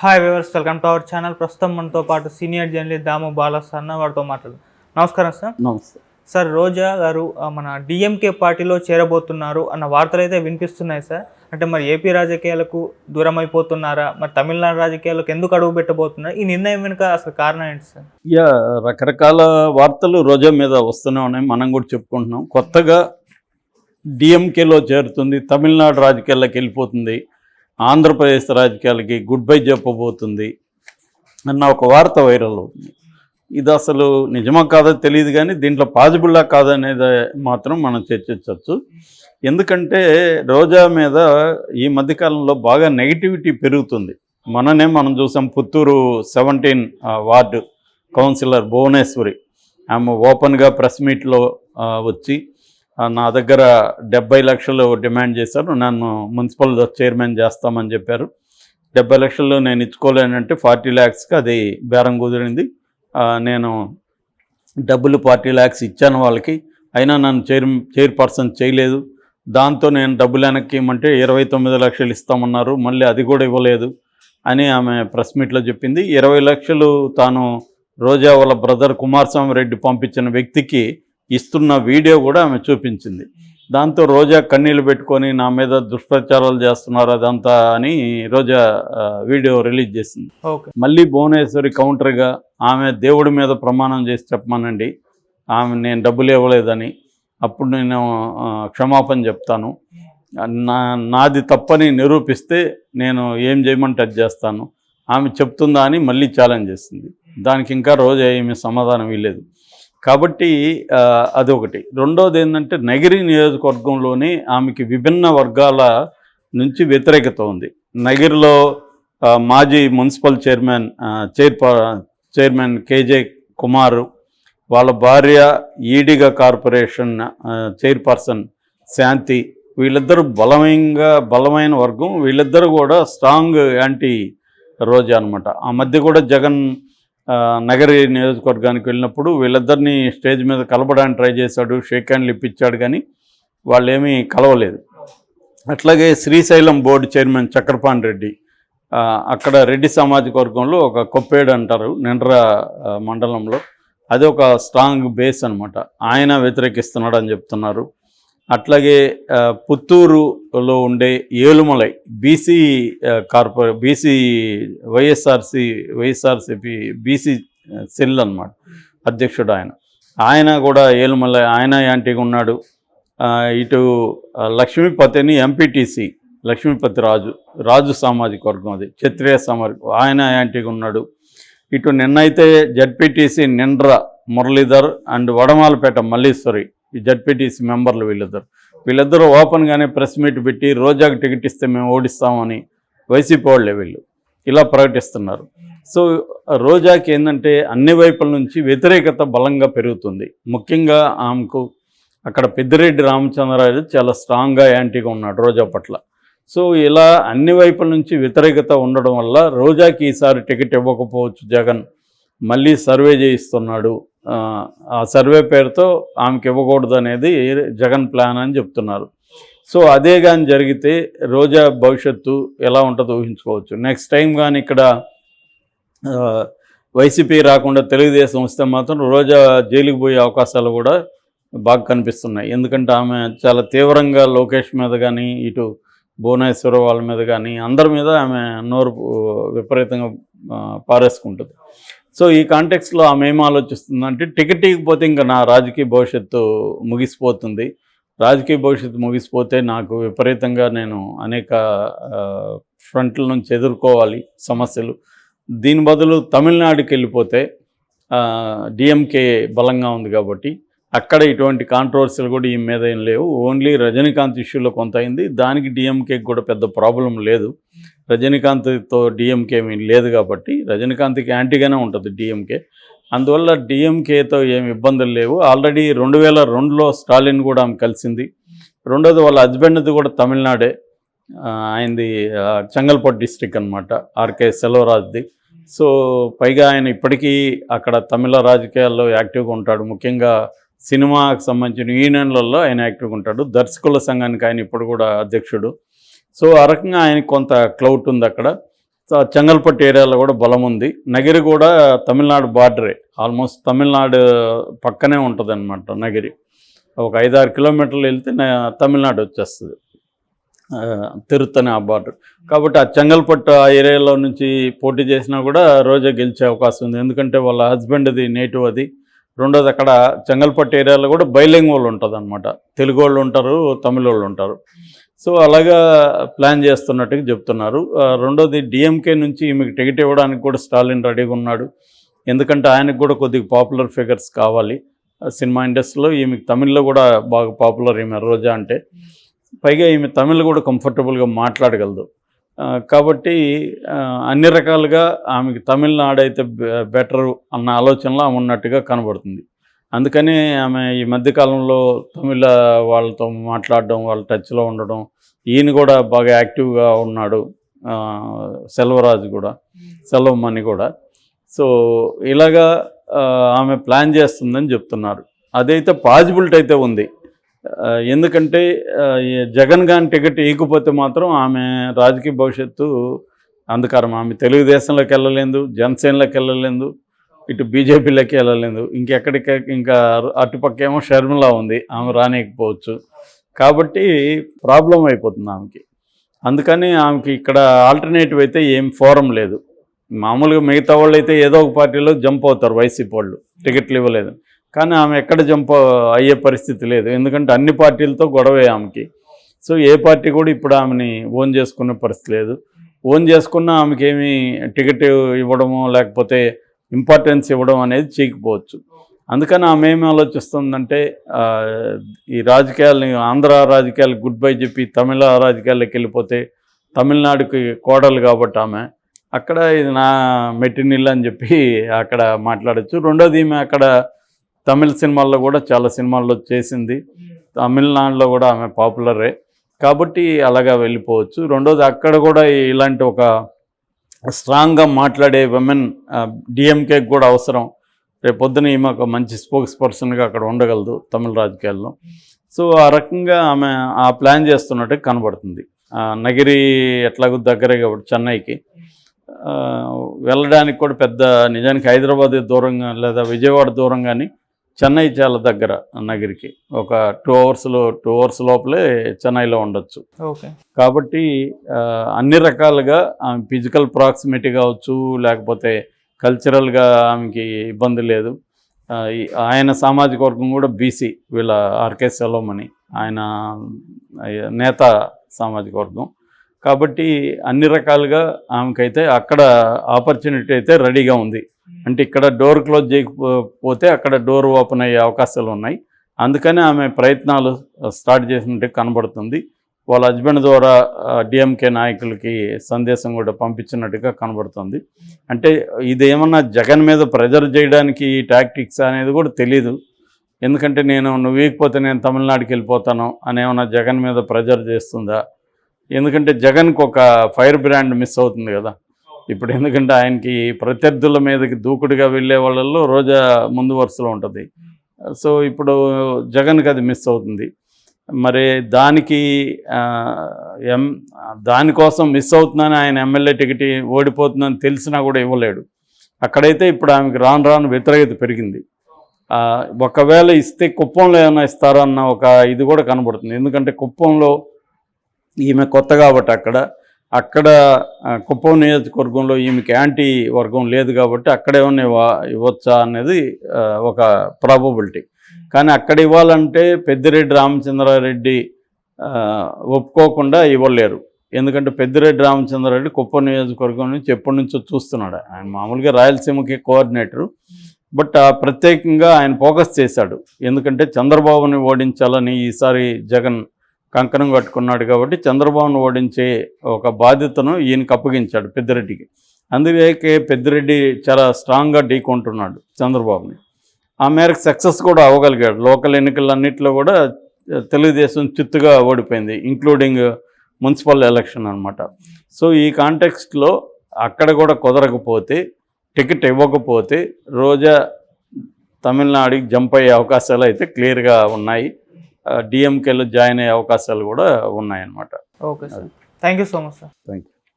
Hi viewers welcome to our channel ప్రస్తుతం మనతో పాటు సీనియర్ జర్నలిస్ట్ దాము బాలస్ అన్న వారితో మాట్లాడు నమస్కారం సార్. నమస్తే. సార్ రోజా గారు మన డిఎంకే పార్టీలో చేరబోతున్నారు అన్న వార్తలు అయితే వినిపిస్తున్నాయి సార్. అంటే మరి ఏపీ రాజకీయాలకు దూరం అయిపోతున్నారా మరి తమిళనాడు రాజకీయాలకు ఎందుకు అడుగు పెట్టబోతున్నారు? ఈ నిర్ణయం వెనుక అసలు కారణం ఏంటి సార్? యా రకరకాల వార్తలు రోజా మీద వస్తూనే ఉన్నాయి. మనం కూడా చెప్పుకుంటున్నాం. కొత్తగా డిఎంకేలో చేరుతుంది తమిళనాడు రాజకీయాల్లోకి వెళ్ళిపోతుంది. ఆంధ్రప్రదేశ్ రాజకీయాలకి గుడ్ బై చెప్పబోతుంది అన్న ఒక వార్త వైరల్ అవుతుంది. ఇది అసలు నిజమా కాదో తెలియదు కానీ దీంట్లో పాజిబుల్లా కాదనేది మాత్రం మనం చర్చించవచ్చు. ఎందుకంటే రోజా మీద ఈ మధ్యకాలంలో బాగా నెగిటివిటీ పెరుగుతుంది. మననే మనం చూసాం Puttur seventeen ward councillor Bhuvaneswari. ఆమె ఓపెన్గా ప్రెస్ మీట్లో వచ్చి నా దగ్గర డెబ్బై లక్షలు డిమాండ్ చేశారు. నన్ను మున్సిపల్ చైర్మన్ చేస్తామని చెప్పారు. డెబ్బై లక్షలు నేను ఇచ్చుకోలేనంటే ఫార్టీ ల్యాక్స్కి అది బేరం కుదిరింది. నేను డబ్బులు ఫార్టీ ల్యాక్స్ ఇచ్చాను వాళ్ళకి. అయినా నన్ను చైర్ చైర్పర్సన్ చేయలేదు. దాంతో నేను డబ్బులు వెనక్కి ఇవ్వమంటే ఇరవై తొమ్మిది లక్షలు ఇస్తామన్నారు. మళ్ళీ అది కూడా ఇవ్వలేదు అని ఆమె ప్రెస్ మీట్లో చెప్పింది. ఇరవై లక్షలు తాను రోజా వాళ్ళ బ్రదర్ కుమారస్వామి రెడ్డి పంపించిన వ్యక్తికి ఇస్తున్న వీడియో కూడా ఆమె చూపించింది. దాంతో రోజా కన్నీళ్ళు పెట్టుకొని నా మీద దుష్ప్రచారాలు చేస్తున్నారు అదంతా అని రోజా వీడియో రిలీజ్ చేసింది. మళ్ళీ భువనేశ్వరి కౌంటర్గా ఆమె దేవుడి మీద ప్రమాణం చేసి చెప్పమనండి. ఆమె నేను డబ్బులు ఇవ్వలేదని అప్పుడు నేను క్షమాపణ చెప్తాను. నా నాది తప్పని నిరూపిస్తే నేను ఏం చేయమంటే అది చేస్తాను. ఆమె చెప్తుందా అని మళ్ళీ ఛాలెంజ్ చేసింది. దానికి ఇంకా రోజు ఏమి సమాధానం ఇవ్వలేదు. కాబట్టి అదొకటి. రెండోది ఏంటంటే నగిరి నియోజకవర్గంలోని ఆమెకి విభిన్న వర్గాల నుంచి వ్యతిరేకత ఉంది. నగిరిలో మాజీ మున్సిపల్ చైర్మన్ చైర్పా చైర్ చైర్మన్ కేజే కుమారు వాళ్ళ భార్య ఈడిగా కార్పొరేషన్ చైర్పర్సన్ శాంతి వీళ్ళిద్దరూ బలమైనగా బలమైన వర్గం. వీళ్ళిద్దరూ కూడా స్ట్రాంగ్ యాంటీ రోజా అనమాట ఆ మధ్య కూడా జగన్ నగరి నియోజకవర్గానికి వెళ్ళినప్పుడు వీళ్ళిద్దరినీ స్టేజ్ మీద కలపడానికి ట్రై చేశాడు షేక్ హ్యాండ్లు ఇప్పించాడు కానీ వాళ్ళేమీ కలవలేదు. అట్లాగే శ్రీశైలం బోర్డు చైర్మన్ చక్రపాణి రెడ్డి అక్కడ రెడ్డి సామాజిక వర్గంలో ఒక కొప్పేడు అంటారు నిండ్ర మండలంలో. అది ఒక స్ట్రాంగ్ బేస్ అనమాట ఆయన వ్యతిరేకిస్తున్నాడు అని చెప్తున్నారు. అట్లాగే పుత్తూరులో ఉండే Elumalai BC కార్పొరే BC YSRC YSRCP BC cell అనమాట అధ్యక్షుడు ఆయన. ఆయన కూడా ఏలుమలై ఆయన యాంటీగా ఉన్నాడు. ఇటు లక్ష్మీపతిని ఎంపీటీసీ లక్ష్మీపతి రాజు రాజు సామాజిక వర్గం అది క్షత్రియ సామాజిక ఆయన యాంటీగా ఉన్నాడు. ఇటు నిన్నైతే జడ్పీటీసీ నిండ్ర మురళీధర్ అండ్ వడమాలపేట మల్లీశ్వరి ఈ జడ్పీటీసీ మెంబర్లు వీళ్ళిద్దరు. వీళ్ళిద్దరూ ఓపెన్గానే ప్రెస్ మీట్ పెట్టి రోజాకు టికెట్ ఇస్తే మేము ఓడిస్తామని వైసీపీ వాళ్ళే వీళ్ళు. ఇలా ప్రకటిస్తున్నారు. సో రోజాకి ఏంటంటే అన్ని వైపుల నుంచి వ్యతిరేకత బలంగా పెరుగుతుంది. ముఖ్యంగా ఆమెకు అక్కడ పెద్దిరెడ్డి రామచంద్రరాజు చాలా స్ట్రాంగ్గా యాంటీగా ఉన్నాడు రోజా పట్ల. సో ఇలా అన్ని వైపుల నుంచి వ్యతిరేకత ఉండడం వల్ల రోజాకి ఈసారి టికెట్ ఇవ్వకపోవచ్చు జగన్. మళ్ళీ సర్వే చేయిస్తున్నాడు. ఆ, సర్వే పేరుతో ఆమెకి ఇవ్వకూడదు అనేది జగన్ ప్లాన్ అని చెప్తున్నారు. సో అదే కానీ జరిగితే రోజా భవిష్యత్తు ఎలా ఉంటుందో ఊహించుకోవచ్చు. నెక్స్ట్ టైం కానీ ఇక్కడ వైసీపీ రాకుండా తెలుగుదేశం వస్తే మాత్రం రోజా జైలుకి పోయే అవకాశాలు కూడా బాగా కనిపిస్తున్నాయి. ఎందుకంటే ఆమె చాలా తీవ్రంగా లోకేష్ మీద కానీ ఇటు భువనేశ్వర వాళ్ళ మీద కానీ అందరి మీద ఆమె నోరు విపరీతంగా పారేసుకుంటుంది. సో ఈ కాంటెక్స్లో ఆమె ఏం ఆలోచిస్తుందంటే టికెట్ ఇవ్వకపోతే ఇంకా నా రాజకీయ భవిష్యత్తు ముగిసిపోతుంది. రాజకీయ భవిష్యత్తు ముగిసిపోతే నాకు విపరీతంగా నేను అనేక ఫ్రంట్ల నుంచి ఎదుర్కోవాలి సమస్యలు. దీని బదులు తమిళనాడుకి వెళ్ళిపోతే డిఎంకే బలంగా ఉంది కాబట్టి అక్కడ ఇటువంటి కాంట్రవర్సీలు కూడా ఈ మీద ఏం లేవు. ఓన్లీ రజనీకాంత్ ఇష్యూలో కొంత అయింది. దానికి డిఎంకేకి కూడా పెద్ద ప్రాబ్లం లేదు. రజనీకాంత్తో డిఎంకే లేదు కాబట్టి రజనీకాంత్కి యాంటీగానే ఉంటుంది డిఎంకే అందువల్ల డిఎంకేతో ఏమి ఇబ్బందులు లేవు. ఆల్రెడీ రెండు వేల రెండులో స్టాలిన్ కూడా ఆమె కలిసింది. రెండోది వాళ్ళ హస్బెండ్ది కూడా తమిళనాడే. ఆయనది ఆ, డిస్టిక్ అనమాట ఆర్కే సెలవరాజ్ది. సో పైగా ఆయన ఇప్పటికీ అక్కడ తమిళ రాజకీయాల్లో యాక్టివ్గా ఉంటాడు. ముఖ్యంగా సినిమాకి సంబంధించిన యూనియన్లలో ఆయన యాక్టివ్గా ఉంటాడు. దర్శకుల సంఘానికి ఆయన ఇప్పుడు కూడా అధ్యక్షుడు. సో ఆ రకంగా ఆయనకి కొంత క్లౌట్ ఉంది అక్కడ. చెంగల్పట్టు ఏరియాలో కూడా బలం ఉంది. నగిరి కూడా తమిళనాడు బార్డరే. ఆల్మోస్ట్ తమిళనాడు పక్కనే ఉంటుంది అనమాట నగిరి. ఒక ఐదారు కిలోమీటర్లు వెళ్తే తమిళనాడు వచ్చేస్తుంది. తిరుత్తని ఆ బార్డర్. కాబట్టి ఆ చెంగల్పట్టు ఆ ఏరియాలో నుంచి పోటీ చేసినా కూడా రోజా గెలిచే అవకాశం ఉంది. ఎందుకంటే వాళ్ళ హస్బెండ్ది నేటివ్ అది. రెండోది అక్కడ చెంగల్పట్టు ఏరియాలో కూడా బైలింగ్ వాళ్ళు ఉంటుంది అనమాట తెలుగు వాళ్ళు ఉంటారు తమిళ వాళ్ళు ఉంటారు. సో అలాగా ప్లాన్ చేస్తున్నట్టుగా చెప్తున్నారు. రెండోది డిఎంకే నుంచి ఈమెకి టికెట్ ఇవ్వడానికి కూడా స్టాలిన్ రెడీగా ఉన్నాడు. ఎందుకంటే ఆయనకు కూడా కొద్దిగా పాపులర్ ఫిగర్స్ కావాలి. సినిమా ఇండస్ట్రీలో ఈమెకి తమిళ్ళో కూడా బాగా పాపులర్ ఈమె రోజా అంటే. పైగా ఈమె తమిళ్ కూడా కంఫర్టబుల్గా మాట్లాడగలదు. కాబట్టి అన్ని రకాలుగా ఆమెకి తమిళనాడు అయితే బెటర్ అన్న ఆలోచనలో ఆమె ఉన్నట్టుగా కనబడుతుంది. అందుకని ఆమె ఈ మధ్యకాలంలో తమిళ వాళ్ళతో మాట్లాడడం వాళ్ళ టచ్లో ఉండడం ఈయన కూడా బాగా యాక్టివ్గా ఉన్నాడు సెల్వరాజు కూడా సెల్వమణి కూడా. సో ఇలాగా ఆమె ప్లాన్ చేస్తుందని చెప్తున్నారు. అదైతే పాజిబిలిటీ అయితే ఉంది. ఎందుకంటే జగన్ గాని టికెట్ ఇవ్వకపోతే మాత్రం ఆమె రాజకీయ భవిష్యత్తు అంధకారం. ఆమె తెలుగుదేశంలోకి వెళ్ళలేదు జనసేనలోకి వెళ్ళలేదు ఇటు బీజేపీలోకి వెళ్ళలేదు. ఇంకెక్కడికి ఇంకా అటుపక్క ఏమో షర్మిలా ఉంది. ఆమె రానియకపోవచ్చు. కాబట్టి ప్రాబ్లం అయిపోతుంది ఆమెకి. అందుకని ఆమెకి ఇక్కడ ఆల్టర్నేటివ్ అయితే ఏం ఫోరం లేదు. మామూలుగా మిగతా వాళ్ళు అయితే ఏదో ఒక పార్టీలో జంప్ అవుతారు వైసీపీ వాళ్ళు. టికెట్లు ఇవ్వలేదు. కానీ ఆమె ఎక్కడ జంప్ అయ్యే పరిస్థితి లేదు. ఎందుకంటే అన్ని పార్టీలతో గొడవే ఆమెకి. సో ఏ పార్టీ కూడా ఇప్పుడు ఆమెని ఓన్ చేసుకునే పరిస్థితి లేదు. ఓన్ చేసుకున్న ఆమెకేమీ టికెట్ ఇవ్వడము లేకపోతే ఇంపార్టెన్స్ ఇవ్వడం అనేది చేయకపోవచ్చు. అందుకని ఆమె ఏమి ఆలోచిస్తుందంటే ఈ రాజకీయాలని ఆంధ్ర రాజకీయాలు గుడ్ బై చెప్పి తమిళ రాజకీయాల్లోకి వెళ్ళిపోతే తమిళనాడుకి కోడలు కాబట్టి ఆమె అక్కడ ఇది నా మెటీరియల్ అని చెప్పి అక్కడ మాట్లాడచ్చు. రెండోది ఈమె అక్కడ తమిళ సినిమాల్లో కూడా చాలా సినిమాల్లో చేసింది. తమిళనాడులో కూడా ఆమె పాపులరే. కాబట్టి అలాగా వెళ్ళిపోవచ్చు. రెండోది అక్కడ కూడా ఇలాంటి ఒక స్ట్రాంగ్గా మాట్లాడే విమెన్ డిఎంకే కూడా అవసరం. రేపు పొద్దున ఈమె ఒక మంచి స్పోక్స్ పర్సన్గా అక్కడ ఉండగలదు తమిళ రాజకీయాల్లో. సో ఆ రకంగా ఆమె ఆ ప్లాన్ చేస్తున్నట్టు కనబడుతుంది. నగిరి ఎట్లాగో దగ్గరే కాబట్టి చెన్నైకి. వెళ్ళడానికి కూడా పెద్ద నిజానికి హైదరాబాద్ దూరంగా లేదా విజయవాడ దూరం కానీ చెన్నై చాలా దగ్గర నగిరికి. ఒక టూ అవర్స్లో టూ అవర్స్ లోపలే చెన్నైలో ఉండొచ్చు. ఓకే. కాబట్టి అన్ని రకాలుగా ఆమె ఫిజికల్ ప్రాక్సిమిటీ కావచ్చు లేకపోతే కల్చరల్గా ఆమెకి ఇబ్బంది లేదు. ఆయన సామాజిక వర్గం కూడా బీసీ వీళ్ళ ఆర్కే సెలవుమని ఆయన నేత సామాజిక వర్గం. కాబట్టి అన్ని రకాలుగా ఆమెకైతే అక్కడ ఆపర్చునిటీ అయితే రెడీగా ఉంది. అంటే ఇక్కడ డోర్ క్లోజ్ చేయకపోతే అక్కడ డోర్ ఓపెన్ అయ్యే అవకాశాలు ఉన్నాయి. అందుకని ఆమె ప్రయత్నాలు స్టార్ట్ చేసినట్టు కనబడుతుంది. వాళ్ళ హస్బెండ్ ద్వారా డిఎంకే నాయకులకి సందేశం కూడా పంపించినట్టుగా కనబడుతుంది. అంటే ఇది ఏమన్నా జగన్ మీద ప్రెజర్ చేయడానికి ఈ టాక్టిక్స్ అనేది కూడా తెలీదు. ఎందుకంటే నేను నువ్వు వీకపోతే నేను తమిళనాడుకి వెళ్ళిపోతాను అని ఏమన్నా జగన్ మీద ప్రెజర్ చేస్తుందా? ఎందుకంటే జగన్కి ఒక ఫైర్ బ్రాండ్ మిస్ అవుతుంది కదా. ఇప్పుడు ఎందుకంటే ఆయనకి ప్రత్యర్థుల మీదకి దూకుడుగా వెళ్ళే వాళ్ళల్లో రోజా ముందు వరుసలో ఉంటుంది. సో ఇప్పుడు జగన్కి అది మిస్ అవుతుంది. మరి దానికి ఎం దానికోసం మిస్ అవుతుందని ఆయన ఎమ్మెల్యే టికెట్ ఓడిపోతుందని తెలిసినా కూడా ఇవ్వలేడు. అక్కడైతే ఇప్పుడు ఆమెకి రాను రాను వ్యతిరేకత పెరిగింది. ఒకవేళ ఇస్తే కుప్పంలో ఏమైనా ఇస్తారన్న ఒక ఇది కూడా కనబడుతుంది. ఎందుకంటే కుప్పంలో ఈమె కొత్త కాబట్టి అక్కడ అక్కడ కుప్పం నియోజకవర్గంలో ఈమెకి యాంటీ వర్గం లేదు కాబట్టి అక్కడ ఏమన్నా ఇవ్వచ్చా అనేది ఒక ప్రాబబిలిటీ కానీ అక్కడ ఇవ్వాలంటే పెద్దిరెడ్డి రామచంద్రారెడ్డి ఒప్పుకోకుండా ఇవ్వలేరు. ఎందుకంటే పెద్దిరెడ్డి రామచంద్రారెడ్డి కుప్పం నియోజకవర్గం నుంచి ఎప్పటి నుంచో చూస్తున్నాడు. ఆయన మామూలుగా రాయలసీమకి కోఆర్డినేటరు. బట్ ఆ ప్రత్యేకంగా ఆయన ఫోకస్ చేశాడు. ఎందుకంటే చంద్రబాబుని ఓడించాలని ఈసారి జగన్ కంకణం కట్టుకున్నాడు కాబట్టి చంద్రబాబును ఓడించే ఒక బాధ్యతను ఈయనకి అప్పగించాడు పెద్దిరెడ్డికి. అందుకే పెద్దిరెడ్డి చాలా స్ట్రాంగ్గా ఢీకొంటున్నాడు చంద్రబాబుని. ఆ మేరకు సక్సెస్ కూడా అవ్వగలిగాడు. లోకల్ ఎన్నికలన్నింటిలో కూడా తెలుగుదేశం చిత్తుగా ఓడిపోయింది ఇంక్లూడింగ్ మున్సిపల్ ఎలక్షన్ అనమాట సో ఈ కాంటెక్స్ట్లో అక్కడ కూడా కుదరకపోతే టికెట్ ఇవ్వకపోతే రోజా తమిళనాడుకి జంప్ అయ్యే అవకాశాలు అయితే క్లియర్గా ఉన్నాయి. డిఎంకేలో జాయిన్ అయ్యే అవకాశాలు కూడా ఉన్నాయన్నమాట. Okay sir. Thank you so much sir thank you